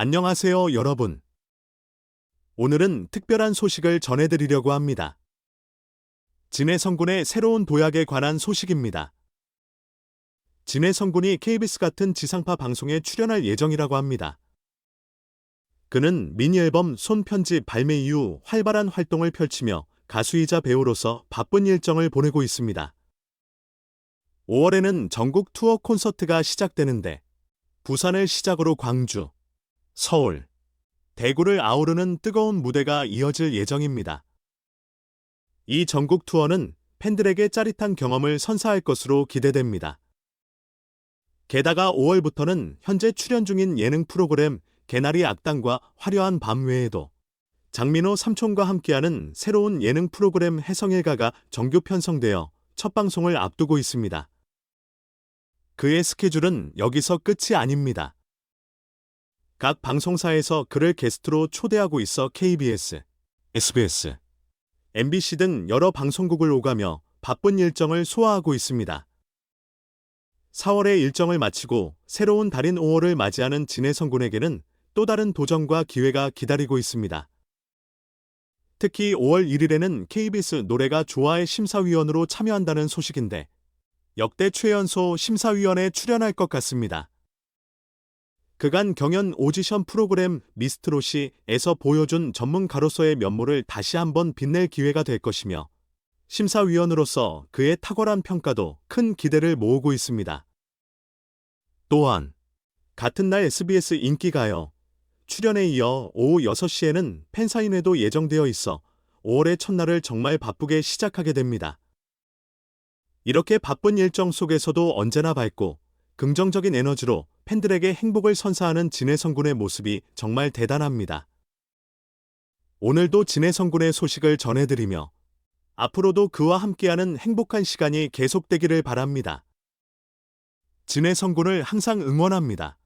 안녕하세요, 여러분. 오늘은 특별한 소식을 전해드리려고 합니다. 진해성군의 새로운 도약에 관한 소식입니다. 진해성군이 KBS 같은 지상파 방송에 출연할 예정이라고 합니다. 그는 미니 앨범 손편지 발매 이후 활발한 활동을 펼치며 가수이자 배우로서 바쁜 일정을 보내고 있습니다. 5월에는 전국 투어 콘서트가 시작되는데 부산을 시작으로 광주, 서울, 대구를 아우르는 뜨거운 무대가 이어질 예정입니다. 이 전국 투어는 팬들에게 짜릿한 경험을 선사할 것으로 기대됩니다. 게다가 5월부터는 현재 출연 중인 예능 프로그램 개나리 악당과 화려한 밤 외에도 장민호 삼촌과 함께하는 새로운 예능 프로그램 해성일가가 정규 편성되어 첫 방송을 앞두고 있습니다. 그의 스케줄은 여기서 끝이 아닙니다. 각 방송사에서 그를 게스트로 초대하고 있어 KBS, SBS, MBC 등 여러 방송국을 오가며 바쁜 일정을 소화하고 있습니다. 4월의 일정을 마치고 새로운 달인 5월을 맞이하는 진해성 군에게는 또 다른 도전과 기회가 기다리고 있습니다. 특히 5월 1일에는 KBS 노래가 좋아의 심사위원으로 참여한다는 소식인데 역대 최연소 심사위원에 출연할 것 같습니다. 그간 경연 오디션 프로그램 미스트롯이에서 보여준 전문가로서의 면모를 다시 한번 빛낼 기회가 될 것이며 심사위원으로서 그의 탁월한 평가도 큰 기대를 모으고 있습니다. 또한 같은 날 SBS 인기가요 출연에 이어 오후 6시에는 팬사인회도 예정되어 있어 5월의 첫날을 정말 바쁘게 시작하게 됩니다. 이렇게 바쁜 일정 속에서도 언제나 밝고 긍정적인 에너지로 팬들에게 행복을 선사하는 진해성군의 모습이 정말 대단합니다. 오늘도 진해성군의 소식을 전해드리며 앞으로도 그와 함께하는 행복한 시간이 계속되기를 바랍니다. 진해성군을 항상 응원합니다.